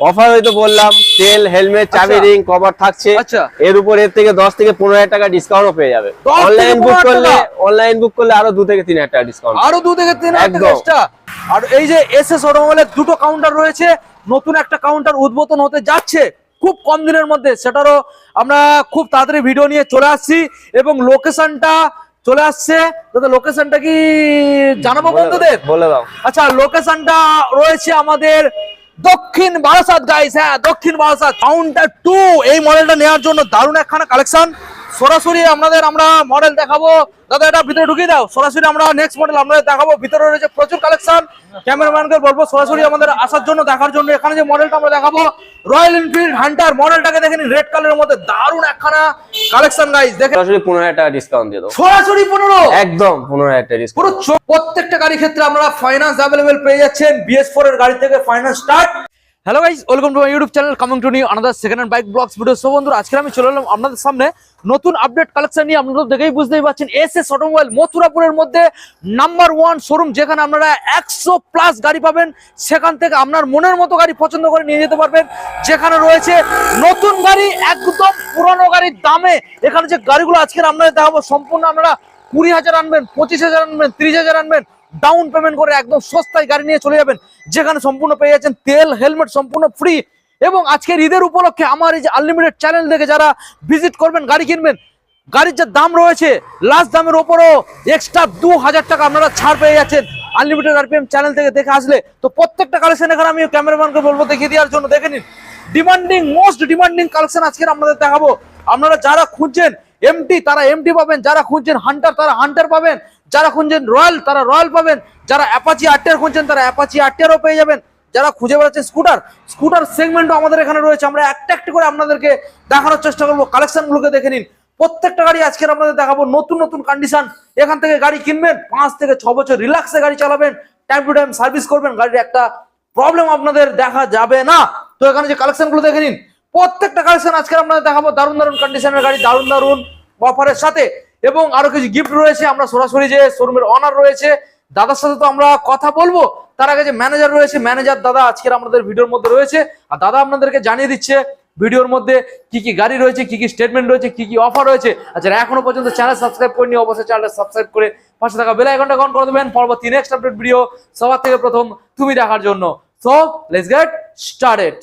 Offer হয়তো বললাম তেল হেলমেট চাবি আচ্ছা। রিং কভার থাকছে। আচ্ছা। এর উপর এর থেকে দশ থেকে পনেরো হাজার টাকা ডিসকাউন্টও পেয়ে যাবে। 10 অনলাইন বুক করলে অনলাইন বুক করলে আরও দু থেকে তিন হাজার টাকা ডিসকাউন্ট আরও দু থেকে তিন হাজার আর এই যে এস এস অটোমোবাইলের দুটো কাউন্টার রয়েছে নতুন একটা কাউন্টার উদ্বোধন হতে যাচ্ছে। খুব কম দিনের মধ্যে। সেটারও আমরা খুব তাড়াতাড়ি ভিডিও নিয়ে চলে আসছি এবং লোকেশনটা চলে আসছে। দাদা লোকেশনটা কি জানাব বন্ধুদের? বলে দাও। আচ্ছা লোকেশনটা রয়েছে আমাদের দক্ষিণ বারাসাত গাইস হ্যাঁ দক্ষিণ বারাসাত। কাউন্টার টু এই মডেলটা নেওয়ার জন্য দারুণ একখানা কালেকশন সরাসরি আপনাদের আমরা মডেল দেখাবো। দাদা এটা ভিতরে ঢুকিয়ে দাও। সরাসরি আমরা নেক্সট মডেল আপনাদের দেখাবো। ভিতরে রয়েছে প্রচুর কালেকশন ক্যামেরাম্যানকে বলব সরাসরি আমাদের আসার জন্য দেখার জন্য। এখানে যে মডেলটা আমরা দেখাবো রয়্যাল এনফিল্ড হান্টার মডেলটাকে দেখেন রেড কালারের মধ্যে দারুণ একখানা কালেকশন গাইস দেখেন সরাসরি পনেরো হাজার টাকা ডিসকাউন্ট দিয়ে দেবো সরাসরি পনেরো। একদম পনেরো হাজার টাকা পুরো ডিসকাউন্ট চো- প্রত্যেকটা গাড়ির ক্ষেত্রে আমরা ফাইন্যান্স অ্যাভেলেবেল পেয়ে যাচ্ছেন। বিএস ফোর এর গাড়ি থেকে finance start hello guys welcome to my YouTube channel coming to new another second hand bike blogs video so বন্ধুরা, আজকে আমি চলে এলাম আপনাদের সামনে নতুন আপডেট কালেকশন নিয়ে। আপনারা দেখেই বুঝতেই পারছেন এস এস অটোমোবাইল মথুরাপুরের মধ্যে নাম্বার ওয়ান শোরুম যেখানে আপনারা একশো প্লাস গাড়ি পাবেন। সেখান থেকে আপনার মনের মতো গাড়ি পছন্দ করে নিয়ে যেতে পারবেন। যেখানে রয়েছে নতুন গাড়ি, একদম পুরনো গাড়ির দামে। এখানে যে গাড়িগুলো আজকে আপনাদের দেখাবো, সম্পূর্ণ আপনারা কুড়ি হাজার আনবেন, পঁচিশ হাজার আনবেন, ত্রিশ হাজার আনবেন। ডাউন পেমেন্ট করে একদম সস্তায় গাড়ি নিয়ে চলে যাবেন। যেখানে সম্পূর্ণ পেয়ে যাচ্ছেন তেল হেলমেট সম্পূর্ণ ফ্রি এবং আজকের ঈদের উপলক্ষে আমার এই যে আনলিমিটেড চ্যানেল দেখে যারা ভিজিট করবেন, গাড়ি কিনবেন, গাড়ির যে দাম রয়েছে লাস্ট দামের ওপরও এক্সট্রা দু হাজার টাকা আপনারা ছাড় পেয়ে যাচ্ছেন। আনলিমিটেড আরপিএম চ্যানেল থেকে দেখে আসলে, তো প্রত্যেকটা কালেকশন এখানে আমি ক্যামেরাম্যানকে বলব, দেখিয়ে দেওয়ার জন্য দেখে নিন। ডিমান্ডিং মোস্ট ডিমান্ডিং কালেকশন আজকের আপনাদের দেখাবো। আপনারা যারা খুঁজছেন এমটি তারা এমটি পাবেন, যারা খুঁজছেন হান্টার তারা হান্টার পাবেন। যারা খুঁজছেন রয়্যাল, তারা রয়্যাল পাবেন। যারা অ্যাপাচি আটটার খুঁজছেন, তারা অ্যাপাচি আটটারও পেয়ে যাবেন। যারা খুঁজে বেড়াচ্ছেন স্কুটার স্কুটার সেগমেন্টও আমাদের এখানে রয়েছে। আমরা একটা একটি করে আপনাদেরকে দেখানোর চেষ্টা করব। কালেকশনগুলোকে দেখে নিন। প্রত্যেকটা গাড়ি আজকে আপনাদের দেখাবো। নতুন নতুন কন্ডিশন এখান থেকে গাড়ি কিনবেন, পাঁচ থেকে ছ বছর রিল্যাক্সে গাড়ি চালাবেন টাইম টু টাইম সার্ভিস করবেন, গাড়ির একটা প্রবলেম আপনাদের দেখা যাবে না। তো এখানে যে কালেকশনগুলো দেখে নিন। প্রত্যেকটা কালেকশন আজকে আপনাদের দেখাবো। দারুণ দারুণ কন্ডিশনের গাড়ি, দারুণ দারুণ অফারের সাথে। এবং আরও কিছু গিফট রয়েছে, আমরা সরাসরি যে শোরুমের অনার রয়েছে, দাদার সাথে তো আমরা কথা বলব। তার আগে যে ম্যানেজার রয়েছে ম্যানেজার দাদা আজকের আমাদের ভিডিওর মধ্যে রয়েছে। আর দাদা আপনাদেরকে জানিয়ে দিচ্ছে, ভিডিওর মধ্যে কি কি গাড়ি রয়েছে, কি কি স্টেটমেন্ট রয়েছে, কি কি অফার রয়েছে। আচ্ছা এখনও পর্যন্ত চ্যানেল সাবস্ক্রাইব করেনি অবশ্যই চ্যানেলটা সাবস্ক্রাইব করে পাশে থাকা বেল আইকনটা অন করে দেবেন। পরবর্তী নেক্সট আপডেট ভিডিও সবার থেকে প্রথম তুমি দেখার জন্য। So let's get started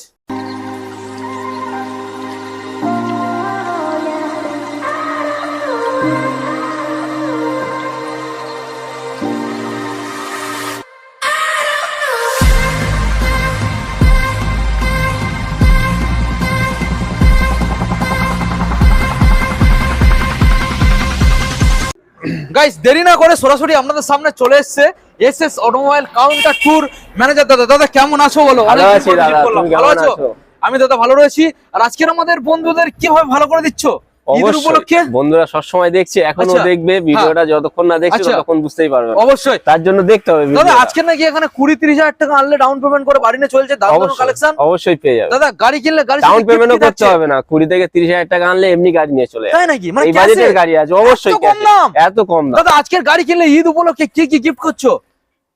guys দেরি না করে সরাসরি আপনাদের সামনে চলে এসেছে S S automobile counter tour manager. দাদা দাদা কেমন আছো বলো? ভালো আছি দাদা, তুমি কেমন আছো আছো? আমি দাদা ভালো রয়েছি। আর আজকের আমাদের বন্ধুদের কীভাবে ভালো করে দিচ্ছ? অবশ্যই। বন্ধুরা সবসময় দেখছে এখনও আচ্ছা। দেখবে ভিডিওটা যতক্ষণ না দেখছে আচ্ছা। ততক্ষণ বুঝতেই পারবে। অবশ্যই। তার জন্য দেখতে হবে দাদা আজকে নাকি এখানে কুড়ি তিরিশ হাজার টাকা আনলে ডাউন পেমেন্ট করে বাড়ি নিয়ে চলছে অবশ্যই কালেকশন অবশ্যই পেয়ে যাবে। দাদা গাড়ি কিনলে গাড়ি ডাউন পেমেন্টও করতে হবে না। কুড়ি থেকে তিরিশ হাজার টাকা আনলে এমনি গাড়ি নিয়ে চলে তাই নাকি? মানে এই বাজেটের গাড়ি আছে অবশ্যই এত কম cash এত কম দাম। দাদা আজকের গাড়ি কিনলে ঈদ উপলক্ষে কি কি গিফট করছ?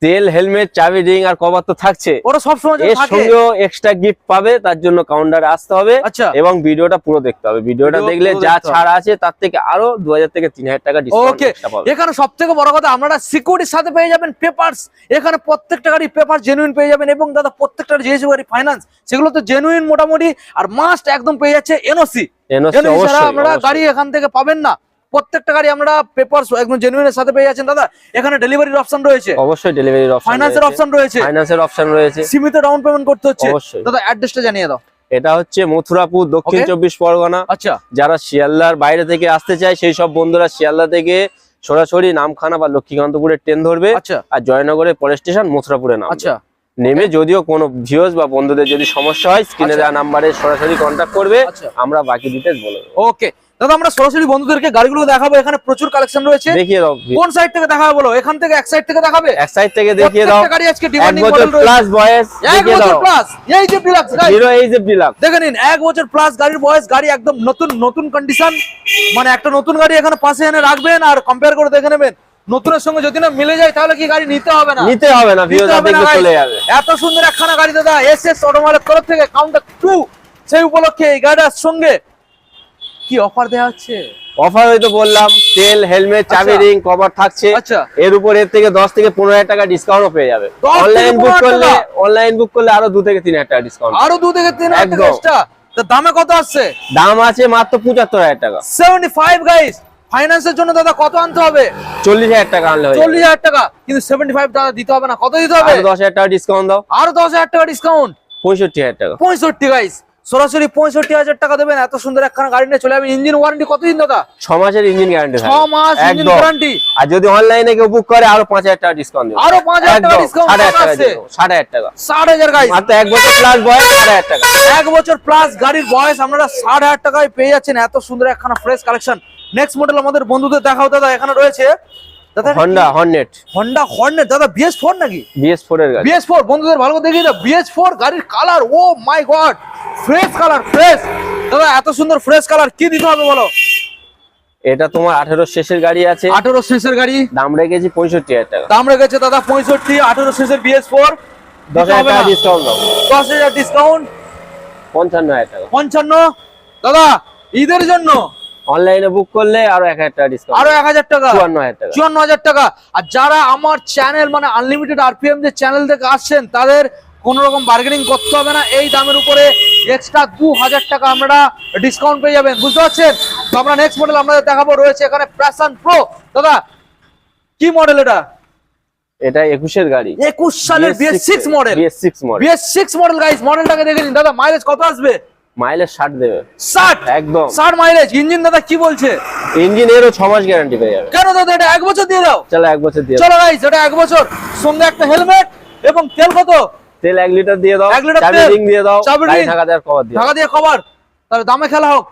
তেল হেলমেট চাবি রিং আর কভার তো থাকছে। ওরা সবসময় যে এর সঙ্গেও এক্সট্রা গিফট পাবে তার জন্য কাউন্টারে আসতে হবে আচ্ছা। এবং ভিডিওটা পুরো দেখতে হবে। ভিডিওটা দেখলে যা ছাড় আছে তার থেকে আরও দু হাজার থেকে তিন হাজার টাকা ওকে এখানে সব থেকে বড় কথা আপনারা সিকিউরিটির সাথে পেয়ে যাবেন পেপারস এখানে প্রত্যেকটা গাড়ি পেপার জেনুইন পেয়ে যাবেন এবং দাদা প্রত্যেকটা যেসব গাড়ি ফাইন্যান্স সেগুলো তো জেনুইন মোটামুটি আর মাস্ট একদম পেয়ে যাচ্ছে এনওসি এনওসি ছাড়া আপনারা গাড়ি এখান থেকে পাবেন না। প্রত্যেকটা গাড়ি আমরা পেপার একদম জেনুইনের সাথে পেয়ে যাচ্ছেন। দাদা এখানে ডেলিভারির অপশন রয়েছে। অবশ্যই ডেলিভারির অপশন ফাইন্যান্সের অপশন রয়েছে। ফাইন্যান্সের অপশন রয়েছে। সীমিত ডাউন পেমেন্ট করতে হচ্ছে। দাদা অ্যাড্রেসটা জানিয়ে দাও। এটা হচ্ছে মথুরাপুর দক্ষিণ চব্বিশ পরগনা। আচ্ছা। যারা শিয়ালদার বাইরে থেকে আসতে চায় সেই সব বন্ধুরা শিয়ালদা থেকে সরাসরি নামখানা বা লক্ষ্মীকান্তপুরে ট্রেন ধরবে। আচ্ছা। আর জয়নগরের পরের স্টেশন মথুরাপুরে নাম আচ্ছা। নেমে যদিও কোনো ভিউজ বা বন্ধুদের যদি সমস্যা হয় স্ক্রিনে আচ্ছা। দেওয়া নাম্বারে সরাসরি কন্ট্যাক্ট করবে। আচ্ছা। আমরা বাকি ডিটেলস বলে দেবো। ওকে দাদা আমরা সরাসরি বন্ধুদেরকে গাড়িগুলো দেখাবো এখানে প্রচুর কালেকশন রয়েছে। দেখিয়ে দাও কোন সাইড থেকে দেখাবে বলো? এখান থেকে এক সাইড থেকে দেখাবে? এক সাইড থেকে দেখিয়ে দাও। গাড়ি আজকে ডিমান্ডিং মডেল রয়েছে। প্লাস বয়স দেখিয়ে দাও। প্লাস এই যে ডিলাক্স গাড়ি হিরো এই যে ডিলাক্স দেখে নিন এক বছর প্লাস গাড়ির বয়স গাড়ি একদম নতুন নতুন কন্ডিশন মানে একটা নতুন গাড়ি এখানে পাশে এনে রাখবেন আর কম্পেয়ার করে দেখে নেবেন। নতুনের সঙ্গে যদি না মিলে যায় তাহলে কি গাড়ি নিতে হবে না? নিতে হবে না না দেখলে guys। চলে যাবে। এত সুন্দর একখানা গাড়ি দাদা এস এস অটোমোবাইলের তরফ থেকে কাউন্টার টু সেই উপলক্ষে এই গাড়িটার সঙ্গে কি অফার দেওয়া হচ্ছে? অফার হয়তো বললাম তেল হেলমেট চাবি আচ্ছা। রিং কভার থাকছে। আচ্ছা। এর উপর এর থেকে দশ থেকে পনেরো হাজার টাকা ডিসকাউন্টও পেয়ে যাবে। অনলাইন বুক করলে অনলাইন বুক করলে আরও দু থেকে তিন হাজার টাকা ডিসকাউন্ট আরও দু থেকে তিন হাজার টাকা দামে কত আসছে? দাম আছে মাত্র পঁচাত্তর হাজার টাকা। সেভেন্টি ফাইভ গাইস ফাইন্যান্সের জন্য দাদা কত আনতে হবে? চল্লিশ হাজার টাকা আনলে চল্লিশ হাজার টাকা কিন্তু সেভেন্টি ফাইভ টাকা দিতে হবে না। কত দিতে হবে? দশ হাজার টাকা ডিসকাউন্ট দাও। আরও দশ হাজার টাকা ডিসকাউন্ট পঁয়ষট্টি হাজার টাকা। পঁয়ষট্টি গাইস সরাসরি পঁয়ষট্টি হাজার টাকা দেবেন। এত সুন্দর একখানা গাড়ি নিয়ে চলে যাবেন। ইঞ্জিন ওয়ারেন্টি কতদিন দাদা? ছ মাসের ইঞ্জিন গ্যারান্টি ছ মাস ইঞ্জিন ওয়ারেন্টি আর যদি অনলাইনে কেউ বুক করে আরও পাঁচ হাজার টাকা ডিসকাউন্ট দেবো। আরও 5,000 টাকা একদম, discount ষাট হাজার টাকা দেবো, ষাট হাজার টাকা। ষাট হাজার গাইস মাত্র এক বছর প্লাস বয়স ষাট হাজার টাকা। এক বছর প্লাস গাড়ির বয়স আপনারা ষাট হাজার টাকায় পেয়ে যাচ্ছেন। এত সুন্দর একখানা ফ্রেশ কালেকশন নেক্সট মডেল আমাদের বন্ধুদের দেখাও দাদা এখানে রয়েছে। দাদা হন্ডা হর্নেট হন্ডা হর্নেট দাদা বিএস ফোর নাকি? বিএস ফোর এর গাড়ি। বিএস ফোর বন্ধুদের ভালো করে দেখিয়ে দাও। বিএস ফোর গাড়ির colour oh my god fresh colour fresh দাদা এত সুন্দর ফ্রেশ কালার কি দিতে হবে বলো? এটা তোমার আঠেরো শেষের গাড়ি আছে। আঠেরো শেষের গাড়ি। দাম রেখেছি পঁয়ষট্টি হাজার টাকা। দাম রেখেছে দাদা পঁয়ষট্টি আঠেরো শেষের বিএস ফোর দশ হাজার টাকা ডিসকাউন্ট দাও। দশ হাজার ডিসকাউন্ট পঞ্চান্ন হাজার টাকা। পঞ্চান্ন। দাদা ঈদের জন্য অনলাইনে বুক করলে আরও এক হাজার টাকা ডিসকাউন্ট আরও এক হাজার টাকা? চুয়ান্ন হাজার টাকা। চুয়ান্ন হাজার টাকা। আর যারা আমার চ্যানেল মানে আনলিমিটেড আরপিএম যে চ্যানেল থেকে আসছেন তাদের কোন রকম বার্গেনিং করতে হবে না। এই দামের উপরে এক্সট্রা দু হাজার টাকা আমরা ডিসকাউন্ট পেয়ে যাবেন। বুঝতে পারছেন? তো আমরা নেক্সট মডেল আপনাদের দেখাবো। রয়েছে এখানে প্যাশন প্রো দাদা কি মডেল এটা? এটা একুশের গাড়ি। একুশ সালের BS six model BS six model BS six model guys মডেলটাকে দেখে নিন। দাদা মাইলেজ কত আসবে? মাইলেজ ষাট দেবে। ষাট? একদম। ষাট মাইলেজ? ইঞ্জিন দাদা কি বলছে? ইঞ্জিনেরও ছ মাস গ্যারান্টি পেয়ে যাবে। কেন দাদা এটা এক বছর দিয়ে দাও? চলো এক বছর দিয়ে চলো গাইস এটা এক বছর। সঙ্গে একটা হেলমেট এবং তেল কত? তেল এক লিটার দিয়ে দাও। এক লিটার চাবি তেল, রিং দিয়ে দাও। চাবি ঢাকা দেওয়ার কভার দিয়ে ঢাকা দিয়ে কভার তাহলে দামে খেলা হোক।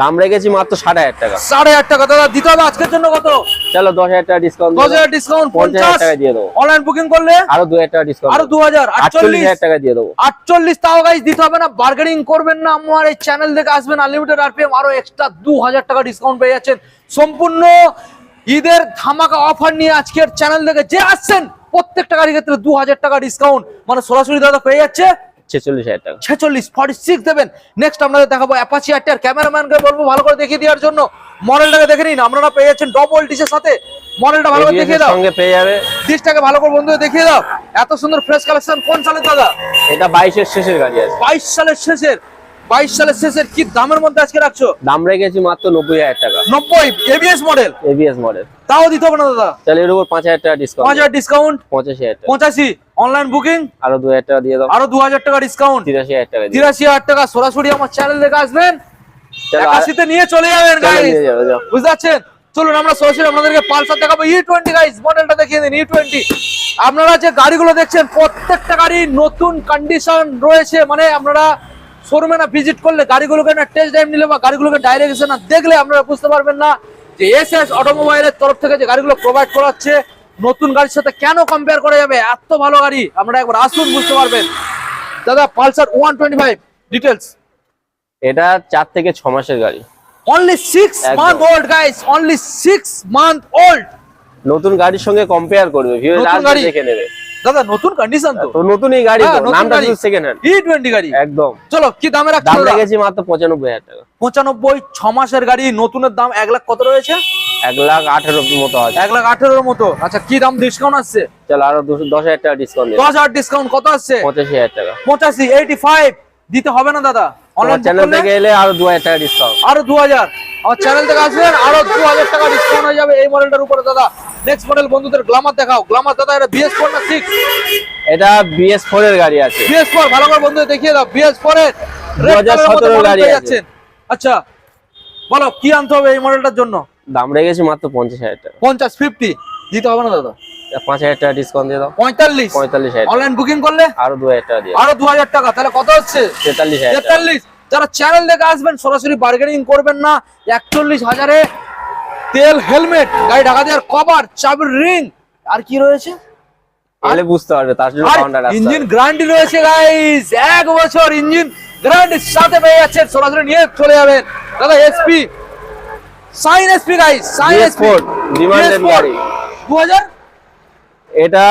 দাম রেখেছি মাত্র সাড়ে হাজার টাকা। সাড়ে হাজার টাকা। দাদা দিতে হবে আজকের জন্য কত? চলো দশ হাজার টাকা ডিসকাউন্ট দশ হাজার ডিসকাউন্ট পঞ্চাশ টাকা দিয়ে দেবো। অনলাইন বুকিং করলে? আরও দু হাজার টাকা ডিসকাউন্ট আরও দু হাজার আটচল্লিশ। আটচল্লিশ হাজার টাকা দিয়ে দেবো। আটচল্লিশ তাও গাইজ দিতে হবে না। বার্গেনিং করবেন না আমার এই চ্যানেল থেকে আসবেন। আনলিমিটেড আরপিএম আরও এক্সট্রা দু হাজার টাকা ডিসকাউন্ট পেয়ে যাচ্ছেন। সম্পূর্ণ ঈদের ধামাকা অফার নিয়ে আজকের চ্যানেল থেকে যে আসছেন প্রত্যেকটা গাড়ির ক্ষেত্রে দু হাজার টাকা ডিসকাউন্ট মানে সরাসরি দাদা পেয়ে যাচ্ছে। ছেচল্লিশ হাজার টাকা। ছেচল্লিশ ফর্টি সিক্স দেবেন। নেক্সট আপনাদের দেখাবো অ্যাপাচি আটটার ক্যামেরাম্যানকে বলব ভালো করে দেখিয়ে দেওয়ার জন্য। মডেলটাকে দেখে নিন আপনারা পেয়ে যাচ্ছেন ডবল ডিসের সাথে। মডেলটা ভালো করে দেখিয়ে দাও। সঙ্গে পেয়ে যাবে। ডিসটাকে ভালো করে বন্ধুদের দেখিয়ে দাও। এত সুন্দর ফ্রেশ কালেকশন কোন সালের দাদা? এটা বাইশের শেষের গাড়ি আছে। বাইশ সালের শেষের বাইশ সালের শেষের কি দামের মধ্যে আজকে রাখছো? দাম রেখেছি মাত্র নব্বই হাজার টাকা। নব্বই এবিএস মডেল এবিএস মডেল তাও দিতে হবে না দাদা। তাহলে এর উপর পাঁচ হাজার টাকা পাঁচ হাজার ডিসকাউন্ট পঁচাশি হাজার পঁচাশি? অনলাইন বুকিং আরও দু হাজার টাকা দিয়ে দাও। আরও দু হাজার টাকা ডিসকাউন্ট তিরাশি হাজার টাকা তিরাশি হাজার টাকা সরাসরি আমার চ্যানেল দেখে আসবেন? একাশিতে নিয়ে চলে যাবেন। বুঝতে পারছেন চলুন আমরা সরাসরি আপনাদেরকে পালসার দেখাবো। ই টোয়েন্টি গাইস মডেলটা দেখিয়ে দিন ই টোয়েন্টি আপনারা যে গাড়িগুলো দেখছেন প্রত্যেকটা গাড়ি নতুন কন্ডিশন রয়েছে। মানে আপনারা শোরুমে না ভিজিট করলে গাড়িগুলোকে না টেস্ট ড্রাইভ নিলে বা গাড়িগুলোকে ডাইরেক্ট এসে না দেখলে আপনারা বুঝতে পারবেন না যে এস এস অটোমোবাইলের তরফ থেকে যে গাড়িগুলো প্রোভাইড করা হচ্ছে। নতুন গাড়ির সাথে কেন কম্পেয়ার করা যাবে? এত ভালো গাড়ি। আপনারা একবার আসুন বুঝতে পারবেন। দাদা Pulsar one twenty five details এটা চার থেকে ছ মাসের গাড়ি। Only six month old guys only six month old নতুন গাড়ির সঙ্গে কম্পেয়ার করবে। দেখে নেবে। দাদা নতুন কন্ডিশন তো। নতুন এই গাড়ি নামটা। শুধু সেকেন্ড হ্যান্ড ই টোয়েন্টি গাড়ি। একদম। চলো কি দামে রাখছো দাম মাত্র টাকা। পঁচানব্বই ছ মাসের গাড়ি নতুনের দাম এক লাখ কত রয়েছে? এক লাখ আঠেরো মতো আছে। এক লাখ আঠেরোর মতো? আচ্ছা কি দাম ডিসকাউন্ট আসছে? চলো আরও দশ হাজার টাকা ডিসকাউন্ট দশ হাজার ডিসকাউন্ট কত আসছে? পঁচাশি হাজার টাকা। পঁচাশি এইটি ফাইভ দিতে হবে না দাদা। চ্যানেল থেকে এলে আরও দু হাজার টাকা ডিসকাউন্ট আরও দু হাজার। আমার চ্যানেল থেকে আসবেন আরও দু হাজার টাকা ডিসকাউন্ট হয়ে যাবে এই মডেলটার উপরে দাদা। নেক্সট মডেল বন্ধুদের গ্লামার দেখাও। গ্লামার দাদা এটা বিএস ফোর না সিক্স এটা বিএস ফোর এর গাড়ি আছে। বিএস ফোর ভালো করে বন্ধুদের দেখিয়ে দাও। বিএস ফোর এর 2017 colour গাড়ি আছে। আচ্ছা বলো কি আনতে হবে এই মডেলটার জন্য? দাম রেখেছি মাত্র পঞ্চাশ হাজার টাকা। পঞ্চাশ ফিফটি দিতে হবে না দাদা। পাঁচ হাজার টাকা ডিসকাউন্ট দিয়ে দাও। পঁয়তাল্লিশ। পঁয়তাল্লিশ হাজার। অনলাইন বুকিং করলে? আরও দু হাজার টাকা দিয়ে। আরও দু হাজার টাকা। তাহলে কত হচ্ছে? তেতাল্লিশ হাজার। তেতাল্লিশ। যারা চ্যানেল দেখে আসবেন সরাসরি বার্গেনিং করবেন না। একচল্লিশ হাজারে তেল হেলমেট গাড়ি ঢাকা দেওয়ার কভার চাবির রিং আর কি রয়েছে? তাহলে বুঝতে পারবে তার জন্য ইঞ্জিন। গ্যারান্টি রয়েছে গাইস এক বছর ইঞ্জিন গ্যারান্টির সাথে পেয়ে যাচ্ছেন। সরাসরি নিয়ে চলে যাবেন। দাদা SP shine SP guys shine SP demanded গাড়ি। দু হাজার এটা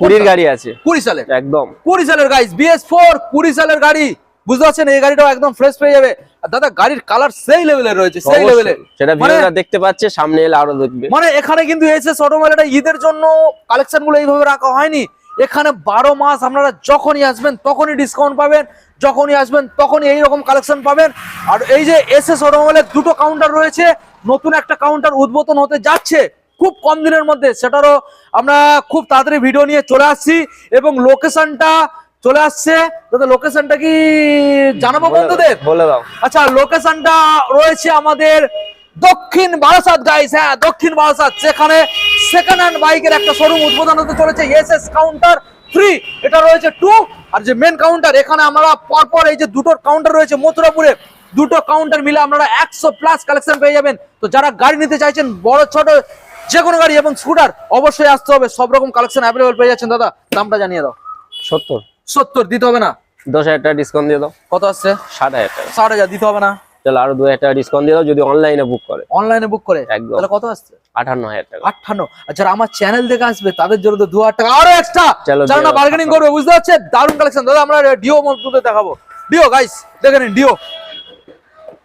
কুড়ির গাড়ি আছে। কুড়ি সালের। একদম। কুড়ি সালের গাইস বিএস ফোর কুড়ি সালের গাড়ি। বুঝতে পারছেন? এই গাড়িটাও একদম ফ্রেশ পেয়ে যাবে। আর দাদা গাড়ির কালার সেই লেভেলের রয়েছে সেই। লেভেলের সেটা মানে- ভিডিওটা দেখতে পাচ্ছে সামনে এলে আরও দেখবে। মানে এখানে কিন্তু এসএস এটা ঈদের জন্য কালেকশনগুলো এইভাবে রাখা হয়নি। এখানে বারো মাস আপনারা যখনই আসবেন তখনই ডিসকাউন্ট পাবেন যখনই আসবেন তখনই এইরকম কালেকশন পাবেন। আর এই যে এসএস অটোমোবাইলের দুটো কাউন্টার রয়েছে নতুন একটা কাউন্টার উদ্বোধন হতে যাচ্ছে খুব কম দিনের মধ্যে। সেটারও আমরা খুব তাড়াতাড়ি ভিডিও নিয়ে চলে আসছি এবং লোকেশনটা চলে আসছে। দাদা লোকেশনটা কি জানাব বন্ধুদের? বলে দাও। আচ্ছা লোকেশনটা রয়েছে আমাদের দক্ষিণ বারাসাত গাইস হ্যাঁ দক্ষিণ বারাসাত। সেখানে সেকেন্ড হ্যান্ড বাইকের একটা শোরুম উদ্বোধন হতে চলেছে এসএস কাউন্টার ফ্রি এটা রয়েছে টু আর যে মেন কাউন্টার এখানে আমরা পরপর এই যে দুটো কাউন্টার রয়েছে মথুরাপুরে দুটো কাউন্টার মিলে আপনারা একশো প্লাস কালেকশন পেয়ে যাবেন। তো যারা গাড়ি নিতে চাইছেন বড় ছোট যে কোনো গাড়ি এবং স্কুটার অবশ্যই আসতে হবে। সব রকম কালেকশন অ্যাভেলেবল পেয়ে যাচ্ছেন দাদা দামটা জানিয়ে দাও। সত্তর। সত্তর দিতে হবে না? দশ হাজার টাকা ডিসকাউন্ট দিয়ে দাও। কত আসছে? ষাট হাজার টাকা। ষাট হাজার দিতে হবে না? তাহলে আরও দু হাজার ডিসকাউন্ট দিয়ে দাও যদি অনলাইনে বুক করে। অনলাইনে বুক করে? একদম। তাহলে কত আসছে? আঠান্ন হাজার টাকা। আটান্ন। আর যারা আমার চ্যানেল দেখে আসবে তাদের জন্য তো দু হাজার টাকা। আরও এক্সট্রা যারা না বার্গেনিং করবে বুঝতে পারছে দারুণ কালেকশন দাদা আমরা ডিও মধ্যে দেখাবো। ডিও গাইস দেখে নিন ডিও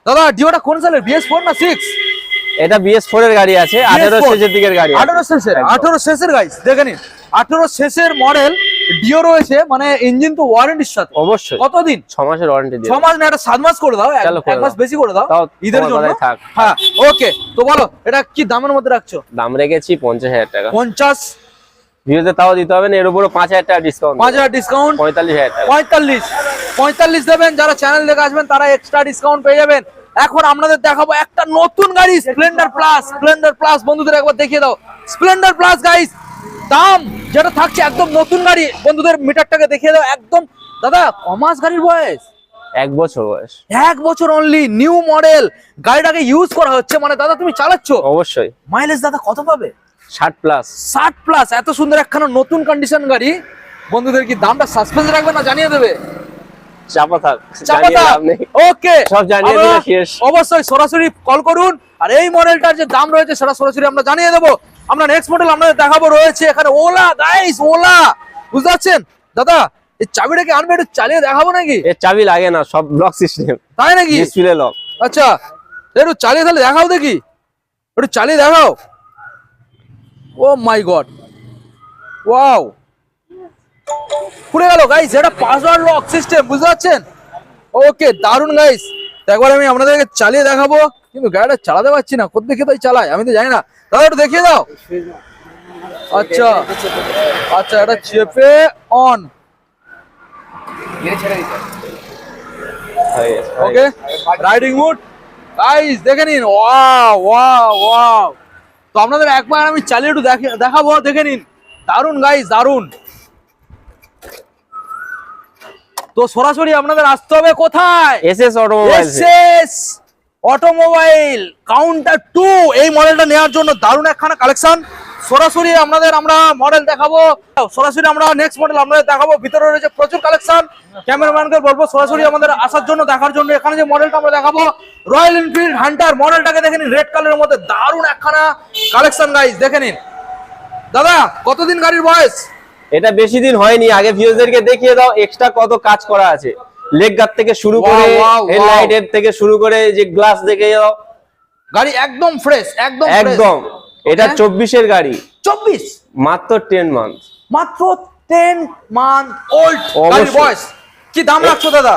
দাদা ডিওটা কোন সালের বিএস ফোর না সিক্স এটা বিএস ফোর এর গাড়ি আছে আঠারো শেষের দিকের গাড়ি আঠারো শেষের আঠারো শেষের গাইস দেখে নিন। আঠারো শেষের মডেল ডিও রয়েছে মানে ইঞ্জিন তো ওয়ারেন্টির সাথে। অবশ্যই। কতদিন? ছ মাসের ওয়ারেন্টি ছ মাস না এটা সাত মাস করে দাও এক- মাস বেশি করে দাও ঈদের জন্য। থাক। হ্যাঁ ওকে তো বলো এটা কি দামের মধ্যে রাখছো? দাম রেখেছি পঞ্চাশ হাজার টাকা। পঞ্চাশ। তাও দিতে হবে না এর পাঁচ হাজার টাকা ডিসকাউন্ট পাঁচ হাজার ডিসকাউন্ট পঁয়তাল্লিশ হাজার টাকা। পঁয়তাল্লিশ। পঁয়তাল্লিশ দেবেন যারা চ্যানেল দেখে আসবেন তারা এক্সট্রা ডিসকাউন্ট পেয়ে যাবেন। এখন আপনাদের দেখাবো একটা নতুন গাড়ি স্প্লেন্ডার প্লাস স্প্লেন্ডার প্লাস বন্ধুদের একবার দেখিয়ে দাও। স্প্লেন্ডার প্লাস গাইস দাম যেটা থাকছে একদম নতুন গাড়ি। বন্ধুদের মিটারটাকে দেখিয়ে দাও একদম। দাদা কমাস গাড়ির বয়স? এক বছর বয়স। এক বছর অনলি নিউ মডেল গাড়িটাকে ইউজ করা হচ্ছে মানে দাদা তুমি চালাচ্ছ? অবশ্যই। মাইলেজ দাদা কত পাবে? ষাট প্লাস ষাট প্লাস এত সুন্দর একখানা নতুন কন্ডিশন গাড়ি। বন্ধুদের কি দামটা সাসপেন্স রাখবে না জানিয়ে দেবে? চাপা থাক। ওকে সব জানিয়ে দিলে শেষ। অবশ্যই সরাসরি কল করুন। আর এই মডেলটার যে দাম রয়েছে সেটা সরাসরি আমরা জানিয়ে দেবো। আমরা নেক্সট মডেল আপনাদের দেখাবো রয়েছে এখানে ওলা গাইস ওলা বুঝতে পারছেন? দাদা এই চাবিটাকে আনবে একটু চালিয়ে দেখাবো নাকি? এর চাবি লাগে না সব ব্লক সিস্টেম তাই নাকি? ডিসপ্লে লক আচ্ছা একটু চালিয়ে তাহলে দেখাও দেখি। একটু চালিয়ে দেখাও। ও মাই গড ওয়াও খুলে গেল গাইস এটা পাসওয়ার্ড লক সিস্টেম বুঝতে পারছেন? ওকে দারুণ গাইস একবার আমি আপনাদেরকে চালিয়ে দেখাবো, কিন্তু গাড়িটা চালাতে পারছি না কোথা দেখে তাই চালাই আমি তো জানি না। দাদা, একটু দেখিয়ে দাও। আচ্ছা আচ্ছা এটা চেপে on okay riding mood guys দেখে নিন। ওয়াও ওয়াও ওয়াও তো আপনাদের একবার আমি চালিয়ে একটু দেখে দেখাবো, দেখে নিন। দারুণ গাইস দারুণ তো সরাসরি আপনাদের আসতে হবে কোথায়? SS automobile SS automobile counter two এই মডেলটা নেওয়ার জন্য দারুণ একখানা কালেকশন সরাসরি আপনাদের আমরা মডেল দেখাবো। সরাসরি আমরা নেক্সট মডেল আপনাদের দেখাবো। ভিতরে রয়েছে প্রচুর কালেকশন ক্যামেরাম্যানকে বলব সরাসরি আমাদের আসার জন্য দেখার জন্য এখানে যে মডেলটা আমরা দেখাবো রয়্যাল এনফিল্ড হান্টার মডেলটাকে দেখে নিন রেড কালারের মধ্যে দারুণ একখানা কালেকশন গাইজ দেখে নিন। দাদা কতদিন গাড়ির বয়স? এটা বেশি দিন হয়নি আগে ভিউজদেরকে দেখিয়ে দাও এক্সট্রা কত কাজ করা আছে। লেগ গার্ড থেকে শুরু করে হেডলাইট এর থেকে শুরু করে যে গ্লাস দেখে দাও। গাড়ি একদম ফ্রেশ একদম একদম। এটা 24 এর গাড়ি। চব্বিশ? মাত্র 10 মান্থ মাত্র 10 মান্থ ওল্ড গাড়ি। বয়স কি দাম রাখছো দাদা?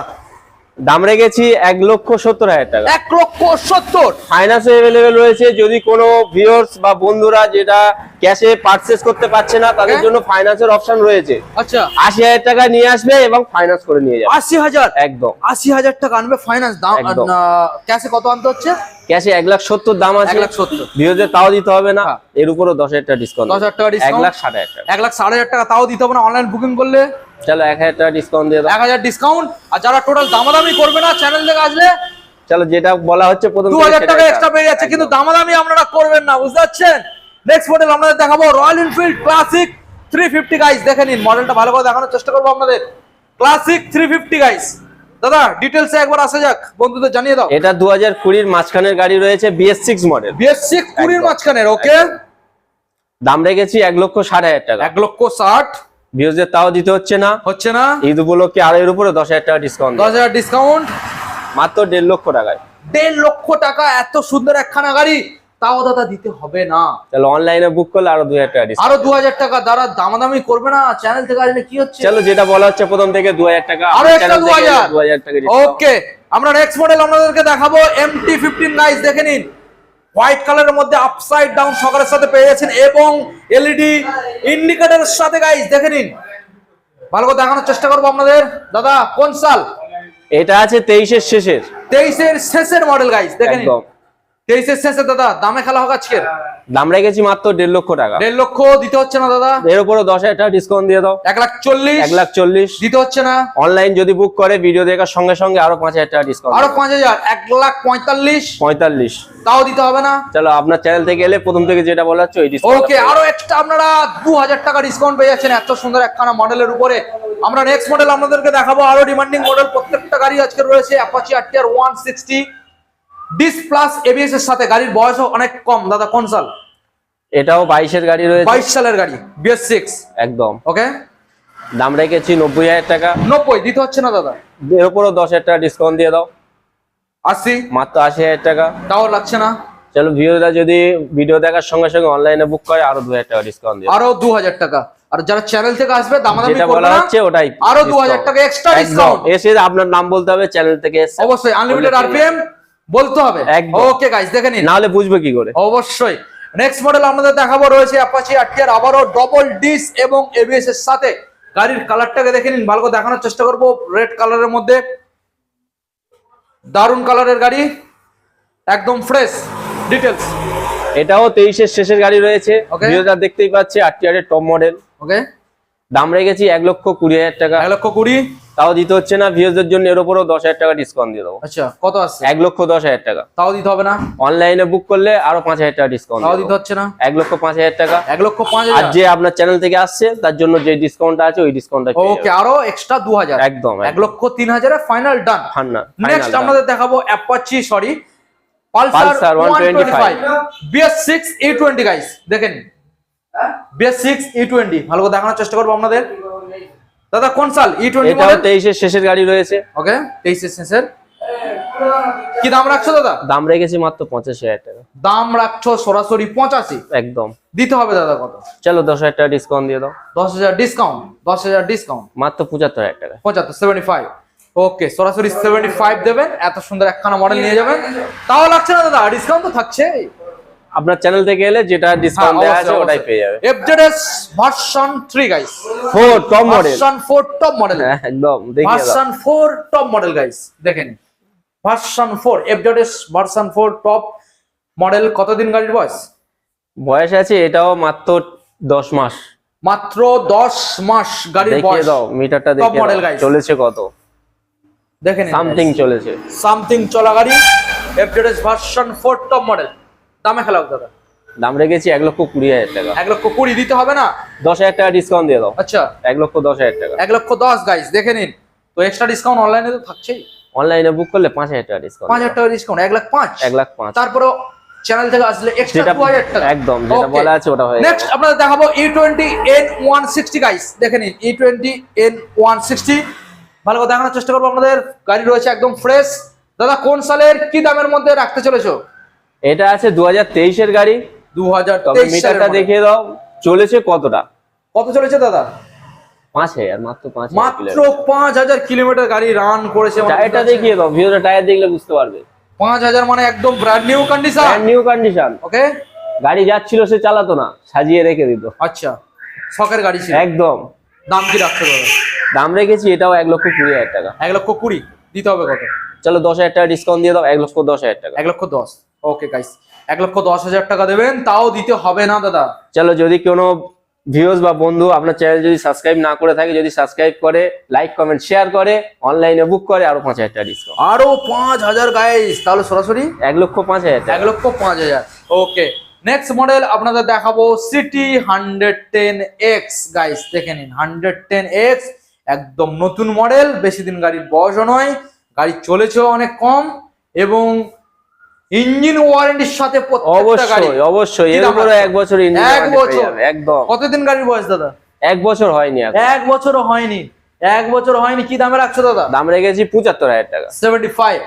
দাম রেখেছি এক লক্ষ সত্তর হাজার টাকা। এক লক্ষ সত্তর। ফাইন্যান্স অ্যাভেলেবেল রয়েছে যদি কোনো ভিউয়ার্স বা বন্ধুরা যেটা ক্যাশে পারচেস করতে পারছে না তাদের জন্য ফাইন্যান্সের অপশন রয়েছে। আচ্ছা। আশি হাজার টাকা নিয়ে আসবে এবং ফাইন্যান্স করে নিয়ে যাবে। আশি হাজার? একদম। আশি হাজার টাকা আনবে ফাইন্যান্স দাম। ক্যাশে কত আনতে হচ্ছে? ক্যাশে এক লাখ সত্তর দাম আছে। এক লাখ সত্তর। ভিউজে তাও দিতে হবে না। হ্যাঁ। এর উপরও দশ হাজার টাকা ডিসকাউন্ট দশ হাজার টাকা এক লাখ ষাট হাজার টাকা। এক লাখ ষাট হাজার টাকা তাও দিতে হবে না। অনলাইন বুকিং করলে চলো এক হাজার টাকা ডিসকাউন্ট দিয়ে দাও। এক হাজার ডিসকাউন্ট আর যারা টোটাল দামাদামি করবে না চ্যানেল থেকে আসলে চলো যেটা বলা হচ্ছে প্রথম দু হাজার টাকা এক্সট্রা পেয়ে যাচ্ছে কিন্তু দামাদামি আপনারা করবেন না বুঝতে পারছেন? নেক্সট মডেল আপনাদের দেখাবো Royal Enfield classic three fifty guys দেখে নিন মডেলটা ভালো করে দেখানোর চেষ্টা করব আপনাদের। ক্লাসিক থ্রি ফিফটি গাইস দাদা ডিটেলসে একবার আসা যাক বন্ধুদের জানিয়ে দাও। এটা দু হাজার কুড়ির মাঝখানের গাড়ি রয়েছে বিএস সিক্স মডেল বিএসসি কুড়ির একদম। মাঝখানের ওকে দাম রেখেছি এক লক্ষ ষাট হাজার টাকা। এক লক্ষ ষাট। ভিউজের তাও দিতে হচ্ছে না। হচ্ছে না? ঈদ উপলক্ষে আর এর উপরে দশ হাজার টাকা ডিসকাউন্ট দশ হাজার ডিসকাউন্ট মাত্র দেড় লক্ষ টাকায়। দেড় লক্ষ টাকা এত সুন্দর একখানা গাড়ি তাও দাদা দিতে হবে না। তাহলে অনলাইনে বুক করলে আরও দুই হাজার টাকা আরও দু হাজার টাকা দ্বারা দামাদামি করবে না চ্যানেল থেকে আসলে কি হচ্ছে? চলো যেটা বলা হচ্ছে প্রথম থেকে দু হাজার টাকা আরও একটা 2000 দু হাজার টাকা ওকে আমরা নেক্সট মডেল আপনাদেরকে দেখাবো এমটি ফিফটিন নাইস দেখে নিন। হোয়াইট কালারের মধ্যে আপসাইড ডাউন সকালের সাথে পেয়ে যাচ্ছেন এবং এলইডি ইন্ডিকেটারের সাথে গাইস দেখে নিন। ভালো করে দেখানোর চেষ্টা করব আপনাদের। দাদা কোন সাল? এটা আছে তেইশের শেষের। তেইশের শেষের মডেল গাইস দেখে নিন। তেইশের শেষের দাদা দামে খেলা হোক আজকের। দাম রেখেছি মাত্র দেড় লক্ষ টাকা। দেড় লক্ষ দিতে হচ্ছে না দাদা? এর উপরে দশ হাজার টাকা ডিসকাউন্ট দিয়ে দাও। এক লাখ চল্লিশ? এক লাখ চল্লিশ। দিতে হচ্ছে না? অনলাইন যদি বুক করে ভিডিও দেখার সঙ্গে সঙ্গে আরও পাঁচ হাজার টাকা ডিসকাউন্ট আরও পাঁচ হাজার এক লাখ পঁয়তাল্লিশ? পঁয়তাল্লিশ। তাও দিতে হবে না? চলো আপনার চ্যানেল থেকে এলে প্রথম থেকে যেটা বলা হচ্ছে ওই ডিসকাউন্ট ওকে আরও এক্সট্রা আপনারা দু হাজার টাকা ডিসকাউন্ট পেয়ে যাচ্ছেন। এত সুন্দর একখানা মডেলের উপরে। আমরা নেক্সট মডেল আপনাদেরকে দেখাবো। আরও ডিমান্ডিং মডেল প্রত্যেকটা গাড়ি আজকে রয়েছে Apache RTR one sixty disc plus ABS এর সাথে গাড়ির বয়সও অনেক কম। দাদা কোন সাল? এটাও বাইশের গাড়ি রয়েছে। বাইশ সালের গাড়ি বিএস সিক্স একদম। ওকে দাম রেখেছি নব্বই হাজার টাকা। নব্বই দিতে হচ্ছে না দাদা? এর উপরেও দশ হাজার টাকা ডিসকাউন্ট দিয়ে দাও। আশি? মাত্র আশি হাজার টাকা। তাও লাগছে না? চলো ভিডিওটা যদি ভিডিও দেখার সঙ্গে সঙ্গে অনলাইনে বুক করে আরও দু হাজার টাকা ডিসকাউন্ট দিয়ে। আরও দু হাজার টাকা। আর যারা চ্যানেল থেকে আসবে দামাদামি যেটা বলা হচ্ছে ওটাই আরও discount। 2000 টাকা এক্সট্রা discount। এসে আপনার নাম বলতে হবে চ্যানেল থেকে অবশ্যই আনলিমিটেড আরপিএম বলতে হবে। ওকে গাইস দেখে নিন। না হলে বুঝবে কি করে? অবশ্যই। নেক্সট মডেল আপনাদের দেখাবো রয়েছে অ্যাপাচি আরটিআর আবারও ডবল ডিস এবং এবিএস এর সাথে। গাড়ির কালারটাকে দেখে নিন ভালো করে দেখানোর চেষ্টা করব। রেড কালারের মধ্যে। দারুণ কালারের গাড়ি। একদম ফ্রেশ ডিটেলস এটাও তেইশের শেষের গাড়ি রয়েছে। দেখতেই পাচ্ছি আরটিআর এর টপ মডেল ওকে দাম রেখেছি এক লক্ষ কুড়ি হাজার টাকা। এক লক্ষ কুড়ি। তাও দিতে হচ্ছে না ভিউজদের জন্য এর উপরেও দশ হাজার টাকা ডিসকাউন্ট দিয়ে দেবো। আচ্ছা কত আসছে এক লক্ষ দশ হাজার টাকা। তাও দিতে হবে না? অনলাইনে বুক করলে আরও পাঁচ হাজার টাকা ডিসকাউন্ট তাও দিতে হচ্ছে না? এক লক্ষ পাঁচ হাজার টাকা। এক লক্ষ পাঁচ আর যে আপনার চ্যানেল থেকে আসছে তার জন্য যে ডিসকাউন্টটা আছে ওই ডিসকাউন্টটা ওকে আরও এক্সট্রা দু হাজার। একদম এক লক্ষ তিন হাজারে ফাইনাল ডান ফান্না নেক্সট আমাদের দেখাবো Apache sorry Pulsar Pulsar 125 BS six E twenty guys দেখেন। বিএস সিক্স ই টোয়েন্টি ভালো করে দেখানোর চেষ্টা করব আপনাদের। দাদা কোন সাল? ই টোয়েন্টি এটাও তেইশের শেষের গাড়ি রয়েছে। ওকে তেইশ সেন্সের কি দাম রাখছো দাদা? দাম রেখেছি মাত্র পঁচাশি হাজার টাকা। দাম রাখছো সরাসরি পঁচাশি? একদম। দিতে হবে দাদা কত? চলো দশ হাজার টাকা ডিসকাউন্ট দিয়ে দাও। দশ হাজার ডিসকাউন্ট দশ হাজার ডিসকাউন্ট মাত্র পঁচাত্তর হাজার টাকা। পঁচাত্তর সেভেন্টি ফাইভ ওকে সরাসরি সেভেন্টি ফাইভ দেবেন এত সুন্দর একখানা মডেল নিয়ে যাবেন। তাও লাগছে না দাদা ডিসকাউন্ট তো থাকছে আপনার চ্যানেল থেকে এলে যেটা ডিসকাউন্ট দেওয়া আছে ওটাই পেয়ে যাবে। FZS version 3 guys four top model version 4 top model একদম দেখিয়ে দাও। ভার্সন 4 টপ মডেল গাইস দেখেন। Version 4 FZS version 4 top model কতদিন গাড়ির বয়স? বয়স আছে এটাও মাত্র দশ মাস। মাত্র 10 মাস গাড়ির বয়স। দেখিয়ে দাও মিটারটা model, দাও। guys. চলেছে কত? দেখেন সামথিং চলেছে। সামথিং চলা গাড়ি এফজেডএস ভার্সন 4 টপ মডেল দামে খেলাও দাদা। দাম রেখেছি এক লক্ষ কুড়ি হাজার টাকা। এক লক্ষ কুড়ি দিতে হবে না? দশ হাজার টাকা ডিসকাউন্ট দিয়ে দাও। আচ্ছা। এক লক্ষ দশ হাজার টাকা। এক লক্ষ দশ গাইস দেখে নিন। তো এক্সট্রা ডিসকাউন্ট অনলাইনে তো থাকছেই। অনলাইনে বুক করলে পাঁচ হাজার টাকা ডিসকাউন্ট পাঁচ হাজার টাকা ডিসকাউন্ট এক লাখ পাঁচ। এক লাখ পাঁচ। তারপরে চ্যানেল থেকে আসলে এক্সট্রা যেটা দু হাজার টাকা। একদম যেটা বলা আছে ওটা হয়ে নেক্সট আপনাদের দেখাবো E twenty N one sixty guys দেখে নিন। E twenty N one sixty ভালো করে দেখানোর চেষ্টা করব আপনাদের। গাড়ি রয়েছে একদম ফ্রেশ দাদা কোন সালের কি দামের মধ্যে রাখতে চলেছো? এটা আছে দু হাজার তেইশের গাড়ি। দু হাজার মিটারটা দেখিয়ে দাও চলেছে কতটা? কত চলেছে দাদা? পাঁচ হাজার মাত্র পাঁচ মাত্র পাঁচ হাজার কিলোমিটার গাড়ি রান করেছে টায়ারটা দেখিয়ে দাও টায়ার দেখলে বুঝতে পারবে। পাঁচ হাজার মানে একদম brand new condition new condition okay গাড়ি যাচ্ছিল সে চালাতো না সাজিয়ে রেখে দিত। আচ্ছা শখের গাড়ি ছিল। একদম। দাম কি রাখছো দাদা? দাম রেখেছি এটাও এক লক্ষ কুড়ি হাজার টাকা। এক লক্ষ কুড়ি দিতে হবে কত? চলো দশ হাজার টাকা ডিসকাউন্ট দিয়ে দাও এক লক্ষ দশ হাজার টাকা। এক লক্ষ দশ। ওকে গাইস এক লক্ষ দশ হাজার টাকা দেবেন তাও দিতে হবে না দাদা। চলো যদি কোনো ভিউজ বা বন্ধু আপনার চ্যানেল যদি সাবস্ক্রাইব না করে থাকে যদি সাবস্ক্রাইব করে লাইক কমেন্ট শেয়ার করে অনলাইনে বুক করে আরও পাঁচ হাজার টাকা ডিসকাউন্ট আরও পাঁচ হাজার গাইস তাহলে সরাসরি? এক লক্ষ পাঁচ হাজার এক লক্ষ পাঁচ হাজার। ওকে নেক্সট মডেল আপনাদের দেখাবো CT hundred ten X guys দেখে নিন হান্ড্রেড টেন এক্স একদম নতুন মডেল বেশি দিন গাড়ির বয়সও নয় গাড়ি চলেছেও অনেক কম এবং ইঞ্জিন ওয়ারেন্টির সাথে প্রত্যেকটা গাড়ি। অবশ্যই অবশ্যই। কি এর উপরে এক বছর ইঞ্জিন এক বছর। একদম। কতদিন গাড়ির বয়স দাদা? এক বছর হয়নি এক বছরও হয়নি। এক বছর হয়নি। কি দামে রাখছো দাদা? দাম রেখেছি পঁচাত্তর হাজার টাকা। সেভেন্টি ফাইভ